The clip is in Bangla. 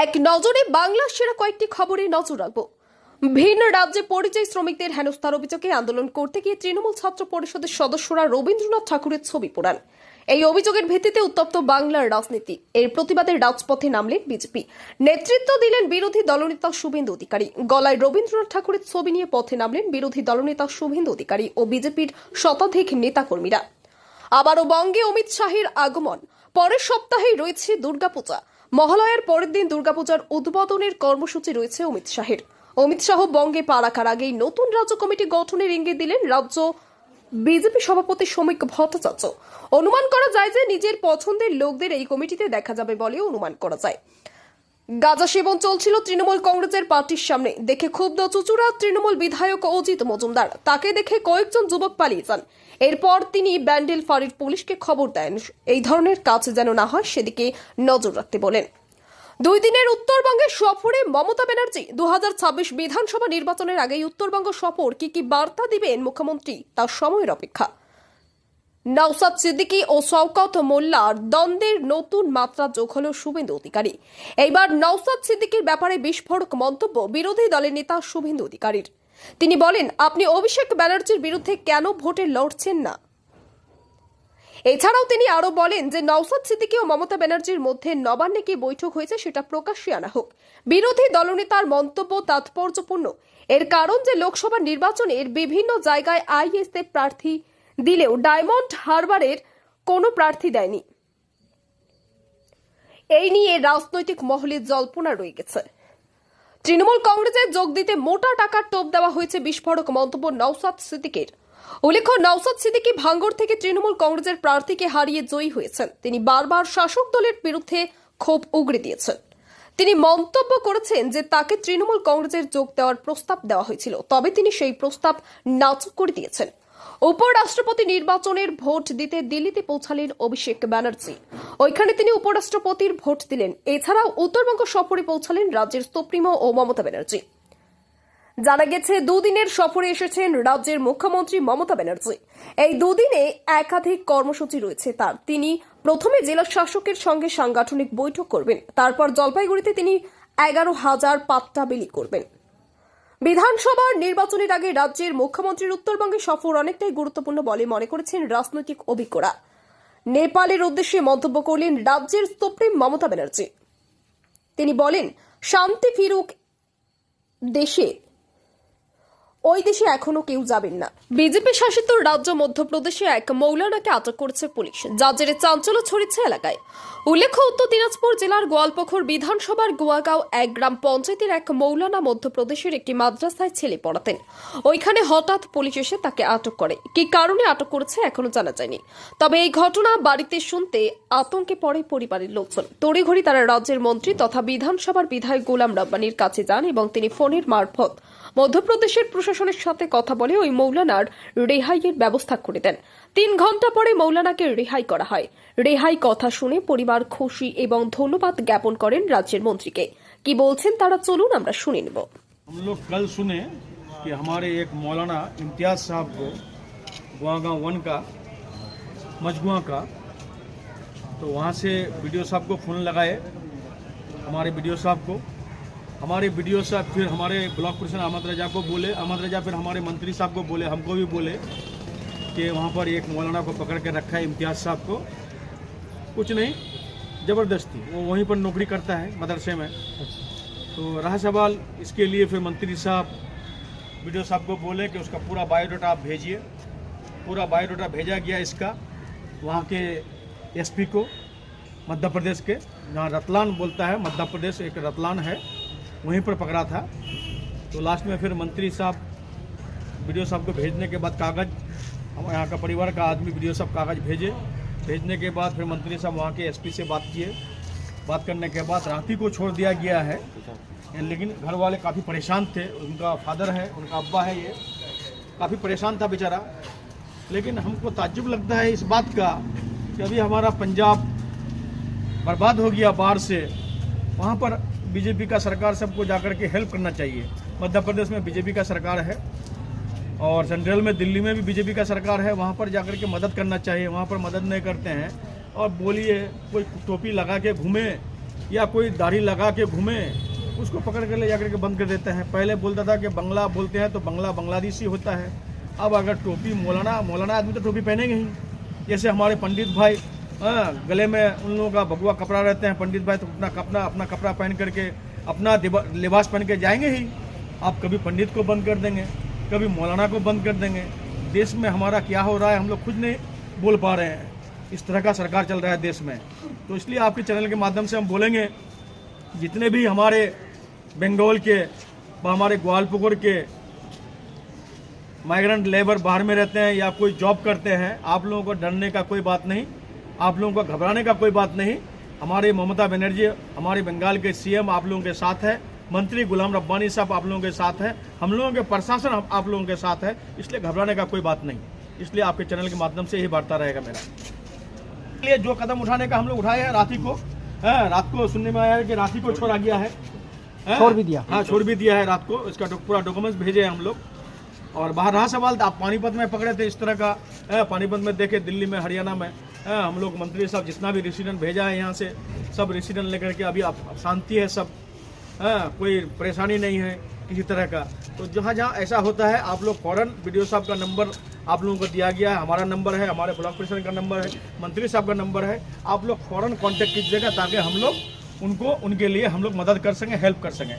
এক নজরে বাংলার সেরা কয়েকটি খবরে নজর রাখব। ভিন্ন রাজ্যে পরিযায়ী শ্রমিকদের হেনস্থার অভিযোগে আন্দোলন করতে গিয়ে তৃণমূল ছাত্র পরিষদের সদস্যরা রবীন্দ্রনাথ ঠাকুরের ছবি পোড়ান। এই অভিযোগের ভিত্তিতে উত্তপ্ত বাংলার রাজনীতি। এর প্রতিবাদে রাজপথে নামলেন বিজেপি। নেতৃত্ব দিলেন বিরোধী দলনেতা শুভেন্দু অধিকারী। গলায় রবীন্দ্রনাথ ঠাকুরের ছবি নিয়ে পথে নামলেন বিরোধী দলনেতা শুভেন্দু অধিকারী ও বিজেপির শতাধিক নেতাকর্মীরা। আবারও বঙ্গে অমিত শাহের আগমন। পরের সপ্তাহেই রয়েছে দুর্গাপূজা। মহালয়ার পরের দিন দুর্গাপূজার উদ্বোধনের কর্মসূচি রয়েছে অমিত শাহের। অমিত শাহ বঙ্গে পা রাখার আগেই নতুন রাজ্য কমিটি গঠনের ইঙ্গিত দিলেন রাজ্য বিজেপি সভাপতি শ্রমিক ভট্টাচার্য। অনুমান করা যায় যে নিজের পছন্দের লোকদের এই কমিটিতে দেখা যাবে বলেও অনুমান করা যায়। গাঁজা সেবন চলছিল, তৃণমূল কংগ্রেসের পার্টির সামনে। দেখে ক্ষুব্ধ চুচুড়া তৃণমূল বিধায়ক অজিত মজুমদার। তাকে দেখে কয়েকজন যুবক পালিয়ে যান। এরপর তিনি ব্যান্ডেল ফাঁড়ির পুলিশকে খবর দেন। এই ধরনের কাজ যেন না হয়, সেদিকে নজর রাখতে বলেন। দুই দিনের উত্তরবঙ্গের সফরে মমতা ব্যানার্জি। দু হাজার ছাব্বিশ বিধানসভা নির্বাচনের আগেই উত্তরবঙ্গ সফর। কি কি বার্তা দিবেন মুখ্যমন্ত্রী তার সময়ের অপেক্ষা। নওসাদ সিদ্দিকী ও শওকত মোল্লার দ্বন্দ্বের নতুন মাত্রা যোগ হল শুভেন্দু অধিকারী। এইবার নওসাদ সিদ্দিকীর ব্যাপারে বিস্ফোরক মন্তব্য বিরোধী দলের নেতা শুভেন্দু অধিকারীর। তিনি বলেন, আপনি অভিষেক ব্যানার্জির বিরুদ্ধে কেন ভোটে লড়ছেন না? এছাড়াও তিনি আরও বলেন যে নওসাদ সিদ্দিকী ও মমতা ব্যানার্জির মধ্যে নবান্নে কি বৈঠক হয়েছে সেটা প্রকাশ্যে আনা হোক। বিরোধী দলনেতার মন্তব্য তাৎপর্যপূর্ণ। এর কারণ যে, লোকসভা নির্বাচনের বিভিন্ন জায়গায় আইএসএফ প্রার্থী দিলেও ডায়মন্ড হারবারের কোনো প্রার্থী দেয়নি। এই নিয়ে রাজনৈতিক মহলে জল্পনা রয়ে গেছে। তৃণমূল কংগ্রেসে যোগ দিতে মোটা টাকার টোপ দেওয়া হয়েছে বিস্ফোরক মন্তব্য নওসাদ সিদ্দিকের। উল্লেখ্য নওসাদ সিদ্দিকী ভাঙ্গর থেকে তৃণমূল কংগ্রেসের প্রার্থীকে হারিয়ে জয়ী হয়েছেন। তিনি বারবার শাসক দলের বিরুদ্ধে ক্ষোভ উগড়ে দিয়েছেন। তিনি মন্তব্য করেছেন যে তাকে তৃণমূল কংগ্রেসের যোগ দেওয়ার প্রস্তাব দেওয়া হয়েছিল, তবে তিনি সেই প্রস্তাব নাচক করে দিয়েছেন। উপরাষ্ট্রপতি নির্বাচনের ভোট দিতে দিল্লিতে পৌঁছালেন অভিষেক ব্যানার্জি। ওইখানে তিনি উপরাষ্ট্রপতির ভোট দিলেন। এছাড়াও উত্তরবঙ্গ সফরে পৌঁছালেন রাজ্যের সুপ্রিমো ও মমতা ব্যানার্জি। জানা গেছে, দুদিনের সফরে এসেছেন রাজ্যের মুখ্যমন্ত্রী মমতা ব্যানার্জি। এই দুদিনে একাধিক কর্মসূচি রয়েছে তার। তিনি প্রথমে জেলা শাসকের সঙ্গে সাংগঠনিক বৈঠক করবেন। তারপর জলপাইগুড়িতে তিনি এগারো হাজার পাত্তা বিলি করবেন। বিধানসভার নির্বাচনের আগে রাজ্যের মুখ্যমন্ত্রীর উত্তরবঙ্গে সফর অনেকটাই গুরুত্বপূর্ণ বলে মনে করেছেন রাজনৈতিক অভিজ্ঞরা। নেপালের উদ্দেশ্যে মন্তব্য করলেন রাজ্যের সুপ্রিম মমতা ব্যানার্জি। তিনি বলেন, শান্তি ফিরুক দেশে, ওই দেশে এখনও কেউ যাবেন না। বিজেপি শাসিত রাজ্য মধ্যপ্রদেশে এক মৌলানাকে আটক করেছে পুলিশ। যার জেরে চাঞ্চল্য ছড়িয়েছে এলাকায়। উল্লেখ্য, উত্তর দিনাজপুর জেলার গোয়ালপুকুর বিধানসভার গোয়াগাঁও এক গ্রাম পঞ্চায়েতের এক মৌলানা মধ্যপ্রদেশের একটি মাদ্রাসায় ছেলে পড়াতেন। ওইখানে হঠাৎ পুলিশ এসে তাকে আটক করে। কি কারণে আটক করেছে এখনও জানা যায়নি। তবে এই ঘটনা বাড়িতে শুনতে আতঙ্কে পড়ে পরিবারের লোকজন। তড়িঘড়ি তারা রাজ্যের মন্ত্রী তথা বিধানসভার বিধায়ক গোলাম রব্বানির কাছে যান এবং তিনি ফোনের মারফত মধ্যপ্রদেশের প্রশাসনের সাথে কথা বলে ওই মৌলানার রেহাইয়ের ব্যবস্থা করে দেন। তিন ঘণ্টা পরে মৌলানাকে রেহাই করা হয়। রেহাই কথা শুনে পরিবার খুশি এবং ধন্যবাদ জ্ঞাপন করেন রাজ্যের মন্ত্রীকে কি বলছেন তারা চলুন আমরা শুনে নেব हम लोग कल सुने कि हमारे एक मौलाना इम्तियाज साहब को गुआगांव वन का मजगुआ का तो वहाँ से वीडियो साहब को फ़ोन लगाए हमारे वीडियो साहब को हमारे वीडियो साहब फिर हमारे ब्लॉक प्रेसिडेंट अहमद रजा को बोले अहमद रजा फिर हमारे मंत्री साहब को बोले हमको भी बोले कि वहाँ पर एक मौलाना को पकड़ के रखा है इम्तियाज साहब को कुछ नहीं, ज़बरदस्ती। वो वहीं पर नौकरी करता है, मदरसे में। तो रहा सवाल इसके लिए, फिर मंत्री साहब, वीडियो साहब को बोले कि उसका पूरा बायोडाटा आप भेजिए। पूरा बायोडाटा भेजा गया इसका, वहाँ के एसपी को, मध्य प्रदेश के। जहाँ रतलान बोलता है, मध्य प्रदेश एक रतलान है, वहीं पर पकड़ा था। तो लास्ट में फिर मंत्री साहब, वीडियो साहब को भेजने के बाद कागज़ यहाँ का परिवार का आदमी वीडियो साहब कागज़ भेजे। भेजने के बाद फिर मंत्री साहब वहाँ के एसपी से बात किए। बात करने के बाद रांची को छोड़ दिया गया है। लेकिन घर वाले काफ़ी परेशान थे। उनका फादर है, उनका अब्बा है ये। काफ़ी परेशान था बेचारा। लेकिन हमको ताज्जुब लगता है इस बात का कि अभी हमारा पंजाब बर्बाद हो गया बाढ़ से। वहाँ पर बीजेपी का सरकार सबको जाकर के हेल्प करना चाहिए। मध्य प्रदेश में बीजेपी का सरकार है। और सेंट्रल में दिल्ली में भी बीजेपी का सरकार है वहाँ पर जाकर के मदद करना चाहिए वहाँ पर मदद नहीं करते हैं। और बोलिए कोई टोपी लगा के घूमे या कोई दाढ़ी लगा के घूमे उसको पकड़ कर ले जाकर के बंद कर देते हैं। पहले बोलता था कि बंगला बोलते हैं तो बंगला बांग्लादेशी होता है। अब अगर टोपी मौलाना मौलाना आदमी तो टोपी पहनेंगे ही। जैसे हमारे पंडित भाई हाँ, गले में उन लोगों का भगवा कपड़ा रहते हैं पंडित भाई तो अपना कपड़ा अपना कपड़ा पहन करके अपना लिबास पहन के जाएँगे ही। आप कभी पंडित को बंद कर देंगे। कभी मौलाना को बंद कर देंगे। देश में हमारा क्या हो रहा है, हम लोग खुद नहीं बोल पा रहे हैं। इस तरह का सरकार चल रहा है देश में। तो इसलिए आपके चैनल के माध्यम से हम बोलेंगे, जितने भी हमारे बंगाल के व हमारे ग्वालपुकुर के माइग्रेंट लेबर बाहर में रहते हैं या कोई जॉब करते हैं, आप लोगों को डरने का कोई बात नहीं, आप लोगों को घबराने का कोई बात नहीं। हमारे ममता बनर्जी, हमारे बंगाल के सीएम आप लोगों के साथ है। मंत्री गुलाम रब्बानी साहब आप लोगों के साथ है। हम लोगों के प्रशासन आप लोगों के साथ है इसलिए घबराने का कोई बात नहीं। इसलिए आपके चैनल के माध्यम से यही वार्ता रहेगा मेरा। लिए जो कदम उठाने का हम लोग उठाए हैं राखी को हाँ, रात को सुनने में आया है कि राखी को छोड़ा गया है? छोड़ भी दिया। हाँ छोड़ भी दिया है रात को। इसका पूरा डॉक्यूमेंट्स भेजे हैं हम लोग। और बाहर रहा सवाल आप पानीपत में पकड़े थे इस तरह का। पानीपत में देखे दिल्ली में हरियाणा में। हम लोग मंत्री साहब जितना भी रेसिडेंट भेजा है यहाँ से सब रेसिडेंट लेकर के अभी आप शांति है सब। हाँ कोई परेशानी नहीं है किसी तरह का। तो जहाँ जहाँ ऐसा होता है, आप लोग फ़ौरन वीडियो साहब का नंबर आप लोगों को दिया गया है। हमारा नंबर है, हमारे ब्लॉक प्रेसिडेंट का नंबर है, मंत्री साहब का नंबर है। आप लोग फ़ौरन कॉन्टैक्ट कीजिएगा ताकि हम लोग उनको, उनके लिए हम लोग मदद कर सकें हेल्प कर सकें।